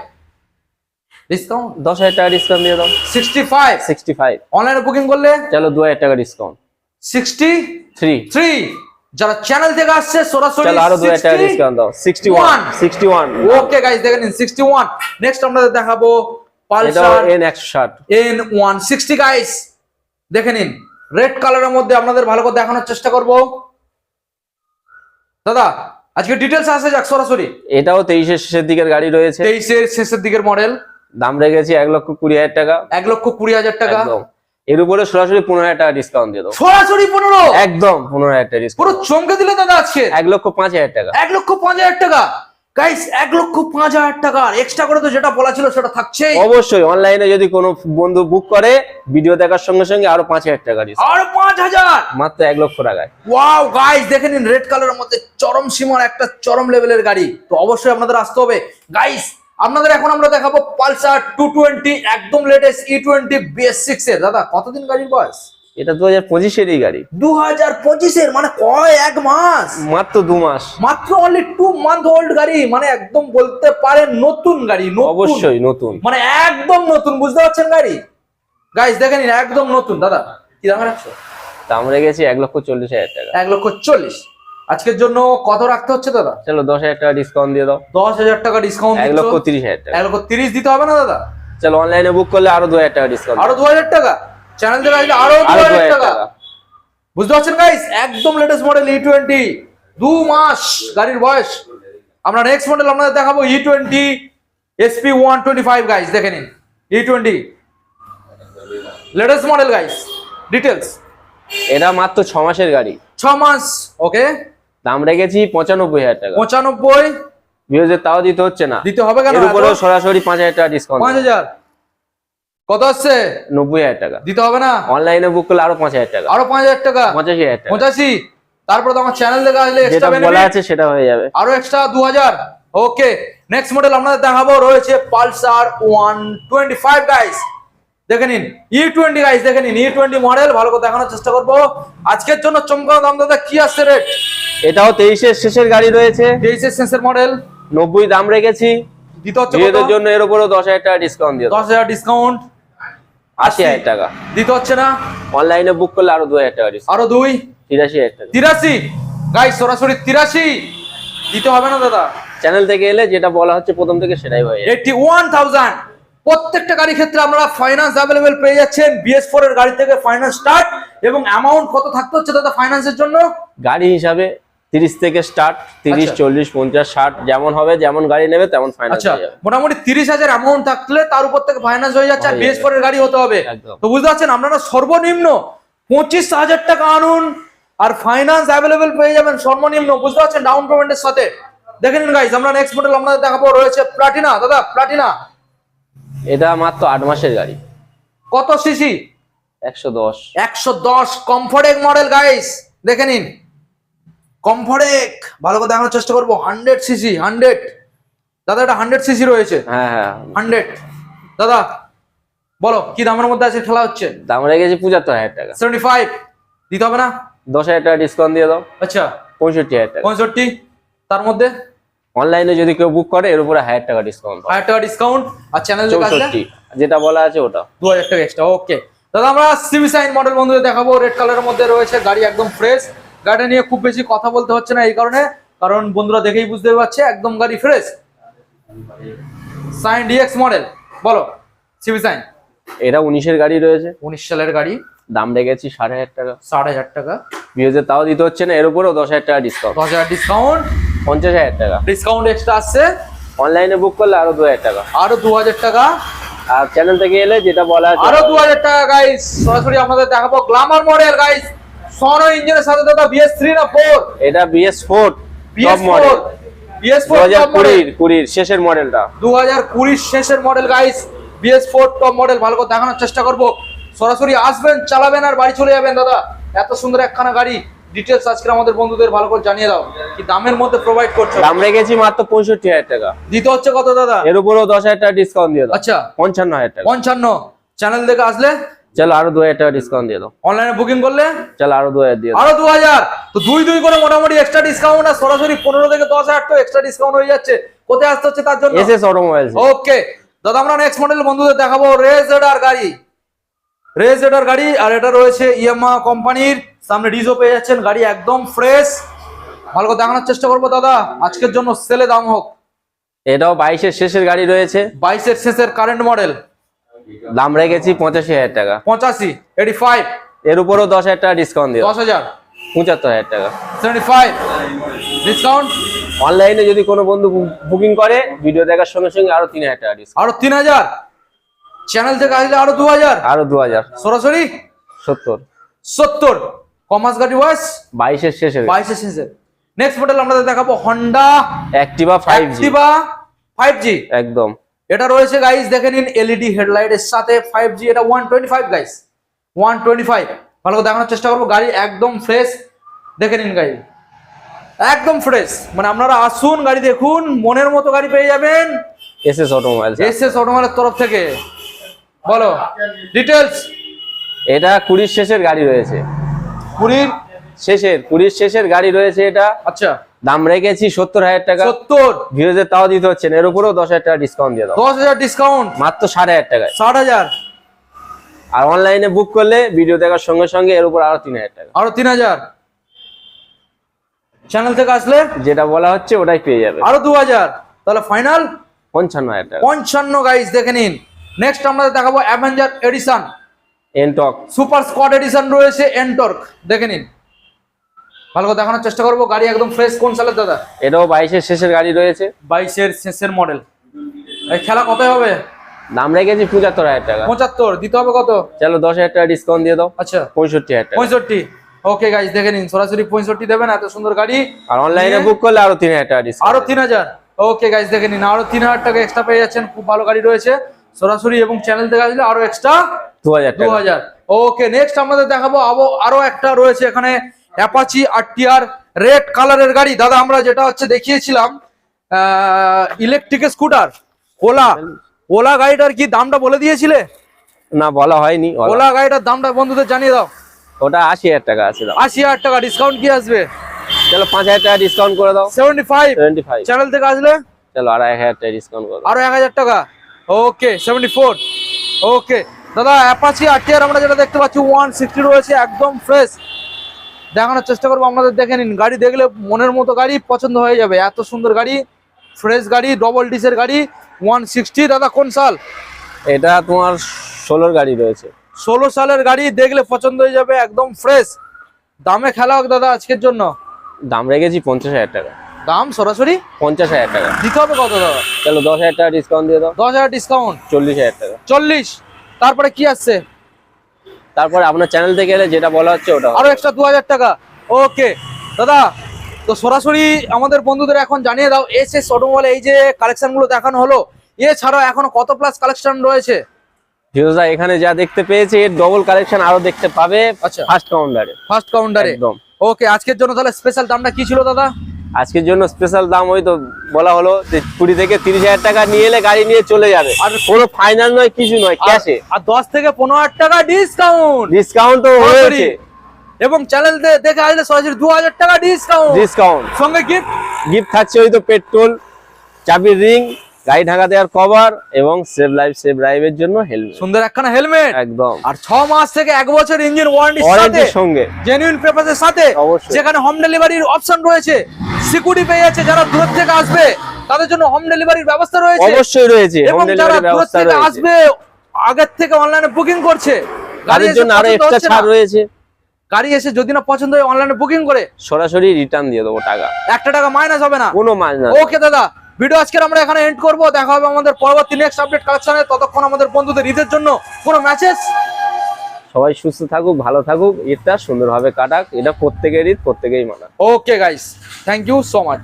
ডিসকাউন্ট দশ হাজার টাকা ডিসকাউন্ট দিয়ে দাও। সিক্সটি ফাইভ সিক্সটি ফাইভ অনলাইনে বুকিং করলে? চলো দু হাজার টাকা ডিসকাউন্ট সিক্সটি থ্রি থ্রি যারা চ্যানেল থেকে আসছে সরাসরি আরও টাকা ডিসকাউন্ট দাও। Sixty one sixty one okay guys next আমরা দেখাবো পালসার এন একশো ষাট। এন ওয়ান সিক্সটি গাইস দেখে নিন রেড কালারের মধ্যে আপনাদের ভালো করে দেখানোর চেষ্টা করব। দাদা আজকে ডিটেলস আসে যাক সরাসরি। এটাও তেইশের শেষের দিকের গাড়ি রয়েছে। তেইশের শেষের দিকের মডেল দাম রেখেছি এক লক্ষ কুড়ি হাজার টাকা। এক লক্ষ কুড়ি হাজার টাকা। এর উপরে সরাসরি পনেরো হাজার টাকা ডিসকাউন্ট দিয়ে দাও সরাসরি পনেরো? একদম পনেরো হাজার টাকা পুরো চমকে দিলে দাদা আজকে? এক লক্ষ পাঁচ হাজার টাকা। এক লক্ষ পাঁচ হাজার টাকা। গাইস এক লক্ষ পাঁচ হাজার টাকা এক্সট্রা করে তো যেটা বলা ছিল সেটা থাকছে অবশ্যই অনলাইনে যদি কোনো বন্ধু বুক করে ভিডিও দেখার সঙ্গে সঙ্গে আরও পাঁচ হাজার টাকা আর পাঁচ হাজার? মাত্র এক লক্ষ টাকায়। ওয়াও গাইস দেখে নিন রেড কালারের মধ্যে চরম সীমার একটা চরম লেভেলের গাড়ি। তো অবশ্যই আপনাদের আসতে হবে। গাইস আপনাদের এখন আমরা দেখাবো পালসার টু টোয়েন্টি একদম latest E twenty BS six এর দাদা কতদিন গাড়ির বয়স? এটা দু হাজার পঁচিশেরই গাড়ি। দু হাজার পঁচিশের? মানে কয়? এক মাস? মাত্র দু মাস। মাত্র অনলি টু মান্থ ওল্ড গাড়ি মানে একদম বলতে পারেন নতুন গাড়ি অবশ্যই নতুন। মানে একদম নতুন বুঝতে পারছেন গাড়ি? গাইস দেখে নিন একদম নতুন। দাদা কি দাম রাখছো? দাম রেখেছি এক লক্ষ চল্লিশ হাজার টাকা। এক লক্ষ চল্লিশ। আজকের জন্য কত রাখতে হচ্ছে দাদা? চলো দশ হাজার টাকা ডিসকাউন্ট দিয়ে দাও। দশ হাজার টাকা ডিসকাউন্ট এক লক্ষ তিরিশ হাজার টাকা। এক লক্ষ তিরিশ দিতে হবে না দাদা? চলো অনলাইনে বুক করলে আরও দু হাজার টাকা ডিসকাউন্ট আরও দু হাজার টাকা? চ্যানেল থেকে আসলে আরও দু হাজার টাকা। বুঝতে পারছেন গাইস একদম লেটেস্ট মডেল ই টোয়েন্টি দু মাস গাড়ির বয়স। আমরা নেক্সট মডেল আপনাদের দেখাবো E twenty SP one twenty five guys দেখে নিন। E twenty latest model guys details এটা মাত্র ছ মাসের গাড়ি। ছ মাস ওকে দাম রেখেছি পঁচানব্বই হাজার টাকা। পঁচানব্বই? ভিউজের তাও দিতে হচ্ছে না। দিতে হবে কেন সরাসরি পাঁচ হাজার টাকা ডিসকাউন্ট পাঁচ হাজার। কত আসছে? নব্বই হাজার টাকা। দিতে হবে না? অনলাইনে বুক করলে আরও পাঁচ হাজার টাকা। আরও পাঁচ হাজার টাকা? পঁচাশি হাজার টাকা। পঁচাশি? তারপর তো আমার চ্যানেল থেকে আসলে যেটা বলা আছে সেটা হয়ে যাবে। আরও এক্সট্রা দু হাজার ওকে নেক্সট মডেল আপনাদের দেখাবো রয়েছে Pulsar one twenty five guys দেখে নিন ই টোয়েন্টি গাইস দেখে নিন ই টোয়েন্টি মডেল ভালো করে দেখানোর চেষ্টা করব। আজকের জন্য চমকানো দাম দাদা কি আসছে রেট এটাও তেইশের শেষের গাড়ি রয়েছে। তেইশের সেন্সের মডেল নব্বই দাম রেখেছি। দিতে হচ্ছে জন্য এর উপরেও দশ হাজার টাকা ডিসকাউন্ট দিয়ে। দশ হাজার ডিসকাউন্ট আশি হাজার টাকা। দিতে হচ্ছে না? অনলাইনে বুক করলে আরও দু হাজার টাকা আরও দুই? তিরাশি হাজার টাকা। তিরাশি? গাইস সরাসরি তিরাশি। দিতে হবে না দাদা। চ্যানেল থেকে এলে যেটা বলা হচ্ছে প্রথম থেকে সেটাই হয়ে এইটি ওয়ান থাউজেন্ড প্রত্যেকটা গাড়ির ক্ষেত্রে আপনারা ফাইন্যান্স অ্যাভেলেবেল পেয়ে যাচ্ছেন। বিএস ফোর এর গাড়ি থেকে ফাইন্যান্স স্টার্ট এবং অ্যামাউন্ট কত থাকতে হচ্ছে দাদা ফাইন্যান্সের জন্য? গাড়ি হিসাবে তিরিশ থেকে স্টার্ট তিরিশ আচ্ছা। চল্লিশ পঞ্চাশ ষাট যেমন হবে যেমন গাড়ি নেবে তেমন ফাইন্যান্স আচ্ছা হয়ে যাবে। মোটামুটি তিরিশ হাজার অ্যামাউন্ট থাকলে তার উপর থেকে ফাইন্যান্স হয়ে যাচ্ছে আর বিএস যাবে। গাড়ি হতে হবে। তো বুঝতে পারছেন আপনারা সর্বনিম্ন পঁচিশ হাজার টাকা আনুন আর ফাইন্যান্স অ্যাভেলেবেল পেয়ে যাবেন সর্বনিম্ন বুঝতে পারছেন ডাউন পেমেন্টের সাথে। দেখে নিন গাইজ আমরা নেক্সট মডেল আপনাদের দেখাবো রয়েছে প্লাটিনা দাদা প্লাটিনা এটা মাত্র আট মাসের গাড়ি। কত সিসি একশো দশ। একশো দশ কমফোর্টেক মডেল গাইস দেখে নিন। কমফোর্টেক ভালো করে দেখানোর চেষ্টা করব। হান্ড্রেড সিসি হান্ড্রেড দাদা এটা হান্ড্রেড সিসি রয়েছে। হ্যাঁ হ্যাঁ। হান্ড্রেড দাদা বলো কি দামের মধ্যে আছে খেলা হচ্ছে? দাম রেখেছি পঁচাত্তর হাজার টাকা। সেভেন্টি ফাইভ দিতে হবে না? দশ হাজার টাকা ডিসকাউন্ট দিয়ে দাও। আচ্ছা। পঁয়ষট্টি হাজার টাকা। পঁয়ষট্টি। তার মধ্যে? অনলাইনে যদি কেউ বুক করে এর উপরে হাজার টাকা ডিসকাউন্ট হাজার টাকা ডিসকাউন্ট আর চ্যানেল চৌষট্টি। যেটা বলা আছে ওটা। দু হাজার টাকা এক্সট্রা ওকে দাদা আমরা সিভি সাইন মডেল বন্ধুদের দেখাবো। রেড কালারের মধ্যে রয়েছে। গাড়ি একদম ফ্রেশ গাড়িটা নিয়ে খুব বেশি কথা বলতে হচ্ছে না এই কারণে কারণ বন্ধুরা দেখেই বুঝতে পারছে একদম গাড়ি ফ্রেশ সাইন ডিএক্স মডেল বলো সিভি সাইন এটা উনিশের গাড়ি রয়েছে। উনিশ সালের গাড়ি। দাম রেখেছি সাড়ে হাজার টাকা। ষাট হাজার টাকা। ভিউজের তাও দিতে হচ্ছে না এর উপরেও দশ হাজার টাকা ডিসকাউন্ট দশ হাজার ডিসকাউন্ট পঞ্চাশ হাজার টাকা। ডিসকাউন্ট এক্সট্রা আসছে। অনলাইনে বুক করলে আরও দু হাজার টাকা। আরও দু হাজার টাকা। আর চ্যানেল থেকে এলে যেটা বলা আরও দু হাজার টাকা গাইস সরাসরি আপনাদের দেখাবো। গ্লামার মডেল গাইস সনো ইঞ্জিনের সাথে দাদা বিএস থ্রি না ফোর এটা BS four top BS model four BS দু ফোর হাজার কুড়ির কুড়ির শেষের মডেলটা দু হাজার কুড়ির শেষের model guys BS four top model ভালো করে দেখানোর চেষ্টা করব। সরাসরি আসবেন চালাবেন আর বাড়ি চলে যাবেন দাদা। এত সুন্দর একখানা গাড়ি। ডিটেলস আজকে আমাদের বন্ধুদের ভালো করে জানিয়ে দাও। কি দামের মধ্যে প্রোভাইড করছ? দাম রেখেছি মাত্র পঁয়ষট্টি হাজার টাকা। দিতে হচ্ছে কত দাদা? এর উপরেও দশ হাজার টাকা ডিসকাউন্ট দিয়ে দাও। আচ্ছা। পঞ্চান্ন হাজার টাকা। পঞ্চান্ন। চ্যানেল থেকে আসলে চলো আরও দু হাজার টাকা ডিসকাউন্ট দিয়ে দাও। অনলাইনে বুকিং করলে? চলো আরও দু হাজার দিয়ে আরও দু হাজার? তো দুই দুই করে মোটামুটি এক্সট্রা ডিসকাউন্ট আর সরাসরি পনেরো থেকে দশ হাজার তো এক্সট্রা ডিসকাউন্ট হয়ে যাচ্ছে। কোথায় আসতে হচ্ছে তার জন্য? এস এস অটোমোবাইলস ওকে দাদা আমরা নেক্সট মডেল বন্ধুদের দেখাবো। রেজেডার গাড়ি। রেজেডার গাড়ি আর এটা রয়েছে ইয়ামা কোম্পানির সামনে ডিজো পেয়ে যাচ্ছেন গাড়ি একদম ফ্রেশ ভালো করে দেখানোর চেষ্টা করব দাদা। আজকের জন্য সেলে দাম হোক। এটাও বাইশের শেষের গাড়ি রয়েছে। বাইশের শেষের কারেন্ট মডেল দাম রেখেছি পঁচাশি হাজার টাকা। পঁচাশি এইটি ফাইভ এর উপরেও দশ হাজার টাকা ডিসকাউন্ট দিয়ে দাও দশ হাজার। পঁচাত্তর হাজার টাকা। সেভেন্টি ফাইভ ডিসকাউন্ট অনলাইনে যদি কোনো বন্ধু বুকিং করে ভিডিও দেখার সঙ্গে সঙ্গে আরও তিন হাজার টাকা ডিসকাউন্ট আরও তিন হাজার? চ্যানেল থেকে আসলে আরও দু হাজার? আরও দু হাজার। সরাসরি? সত্তর। সত্তর। কমার্স গাড়ি ওয়াইস বাইশের শেষের বাইশের শেষে। নেক্সট মডেল আমরা দেখাবো Honda Activa five G five G একদম। এটা রয়েছে গাইস দেখে নিন এলইডি হেডলাইট এর সাথে ফাইভ জি এটা one twenty five guys one twenty five ভালো করে দেখানোর চেষ্টা করব গাড়ি একদম ফ্রেশ দেখে নিন গাড়ি একদম ফ্রেশ মানে আপনারা আসুন গাড়ি দেখুন মনের মতো গাড়ি পেয়ে যাবেন। S S automobiles S S অটোমালের তরফ থেকে। বলো ডিটেলস এটা কুড়ির শেষের গাড়ি রয়েছে। পুরীর শেষের কুড়ির শেষের গাড়ি রয়েছে এটা। আচ্ছা। দাম রেখেছি সত্তর হাজার টাকা। সত্তর? ভিউজের তাও দিতে হচ্ছে এর উপরেও দশ হাজার টাকা ডিসকাউন্ট দিয়ে দাও। দশ হাজার ডিসকাউন্ট মাত্র সাড়ে হাজার টাকা ষাট হাজার? আর অনলাইনে বুক করলে ভিডিও দেখার সঙ্গে সঙ্গে এর উপর আরও তিন হাজার টাকা। আরও তিন হাজার? চ্যানেল থেকে আসলে? যেটা বলা হচ্ছে ওটাই পেয়ে যাবে। আরও দু হাজার? তাহলে ফাইনাল পঞ্চান্ন হাজার টাকা। পঞ্চান্ন গাইস দেখে নিন। নেক্সট আমরা দেখাবো Avenger edition NTorq super squad edition রয়েছে এনটর্ক দেখে নিন। ভালো করে দেখানোর চেষ্টা করব। গাড়ি একদম ফ্রেশ কোন সালের দাদা? এটাও বাইশের শেষের গাড়ি রয়েছে। বাইশের শেষের মডেল খেলা কত হবে? দাম রেখেছি পঁচাত্তর হাজার টাকা। পঁচাত্তর দিতে হবে কত? চলো দশ হাজার টাকা ডিসকাউন্ট দিয়ে দাও। আচ্ছা। পঁয়ষট্টি হাজার টাকা। পঁয়ষট্টি। ওকে গাইস দেখে নিন। সরাসরি পঁয়ষট্টি দেবেন এত সুন্দর গাড়ি। আর অনলাইনে বুক করলে আরও তিন হাজার টাকা আরও তিন হাজার। ওকে গাইস দেখে নিন। আরও তিন হাজার টাকা এক্সট্রা পেয়ে যাচ্ছেন। খুব ভালো গাড়ি রয়েছে। সরাসরি এবং চ্যানেল থেকে আসলে আরও এক্সট্রা দু হাজার দু হাজার। ওকে নেক্সট আমাদের দেখাবো। আবো আরও একটা রয়েছে এখানে। অ্যাপাচি আরটিআর রেড কালারের গাড়ি। দাদা আমরা যেটা হচ্ছে দেখিয়েছিলাম ইলেকট্রিক স্কুটার ওলা। ওলা গাড়িটার কি দামটা বলে দিয়েছিলে? না বলা হয়নি ওলা। গাড়িটার দামটা বন্ধুদের জানিয়ে দাও। ওটা আশি হাজার টাকা আছে আশি হাজার টাকা ডিসকাউন্ট কি আসবে? চলো পাঁচ হাজার টাকা ডিসকাউন্ট করে দাও। Seventy five seventy five channel থেকে আসলে? চলো আর এক হাজার টাকা ডিসকাউন্ট করে আরও এক হাজার টাকা? ওকে সেভেন্টি ফোর ওকে দাদা অ্যাপাচি আরটিআর আমরা যেটা দেখতে পাচ্ছি ওয়ান সিক্সটি রয়েছে একদম ফ্রেশ দেখানোর চেষ্টা করব আপনাদের দেখে নিন। গাড়ি দেখলে মনের মতো গাড়ি পছন্দ হয়ে যাবে। এত সুন্দর গাড়ি ফ্রেশ গাড়ি ডবল ডিসের গাড়ি ওয়ান সিক্সটি দাদা কোন সাল? এটা তোমার ষোলোর গাড়ি রয়েছে। ষোলো সালের গাড়ি দেখলে পছন্দ হয়ে যাবে একদম ফ্রেশ দামে খেলা হোক দাদা আজকের জন্য। দাম রেখেছি পঞ্চাশ হাজার টাকা। দাম সরাসরি? পঞ্চাশ হাজার টাকা। দিতে হবে কত দাদা? চলো দশ হাজার টাকা ডিসকাউন্ট দিয়ে দাও। দশ হাজার ডিসকাউন্ট চল্লিশ হাজার টাকা। চল্লিশ। তারপরে কি আসছে? তারপরে আপনার চ্যানেল থেকে এলে যেটা বলা হচ্ছে ওটা আরও এক্সট্রা দু হাজার টাকা। ওকে দাদা তো সরাসরি আমাদের বন্ধুদের এখন জানিয়ে দাও এস এস অটোমোবাইল এই যে কালেকশনগুলো দেখানো হলো এছাড়াও এখনও কত প্লাস কালেকশন রয়েছে? এখানে যা দেখতে পেয়েছে এর ডবল কালেকশন আরও দেখতে পাবে আচ্ছা। ফার্স্ট কাউন্টারে ফার্স্ট কাউন্টারে একদম। ওকে আজকের জন্য তাহলে স্পেশাল দামটা কি ছিল দাদা? আজকের জন্য স্পেশাল দাম ওই তো বলা হলো যে কুড়ি থেকে তিরিশ হাজার টাকা নিয়ে এলে গাড়ি নিয়ে চলে যাবে। আর কোনো ফাইনাল নয় কিছু নয় ক্যাশে আর দশ থেকে পনেরো হাজার টাকা ডিসকাউন্ট ডিসকাউন্ট তো হয়েছে। এবং চ্যানেল দেখে আসলে সরাসরি দু হাজার টাকা ডিসকাউন্ট ডিসকাউন্ট সঙ্গে গিফট গিফট থাকছে ওই তো পেট্রোল চাবির রিং গাড়ি ঢাকা দেওয়ার কভার এবং সেভ লাইফ সেভ ড্রাইভের জন্য হেলমেট। সুন্দর একখানা হেলমেট। একদম। আর ছ মাস থেকে এক বছর ইঞ্জিন ওয়ারেন্টির সাথে সঙ্গে। জেনুইন পেপারের সাথে। যেখানে হোম ডেলিভারির অপশন রয়েছে সিকিউরিটি পেয়ে যাচ্ছে যারা দূর থেকে আসবে তাদের জন্য হোম ডেলিভারির ব্যবস্থা রয়েছে। অবশ্যই রয়েছে হোম এবং যারা দূর ব্যবস্থা থেকে রয়েছে। আসবে আগের থেকে অনলাইনে বুকিং করছে গাড়ি তাদের এসে জন্য আরও এক্সট্রা ছাড় রয়েছে। গাড়ি এসে যদি না পছন্দ হয় অনলাইনে বুকিং করে সরাসরি রিটার্ন দিয়ে দেবো টাকা। একটা টাকা মাইনাস হবে না। কোনো মাছ না ওকে দাদা। ভিডিও আজকে আমরা এখানে এন্ড করব। দেখা হবে আমাদের পরবর্তী নেক্সট আপডেট কালেকশনে ততক্ষণ আমাদের বন্ধুদের ঈদের জন্য কোনো ম্যাচেস সবাই সুস্থ থাকুক ভালো থাকুক। ঈদটা সুন্দরভাবে কাটাক। এটা প্রত্যেকের ঈদ প্রত্যেকেই মানা okay guys thank you so much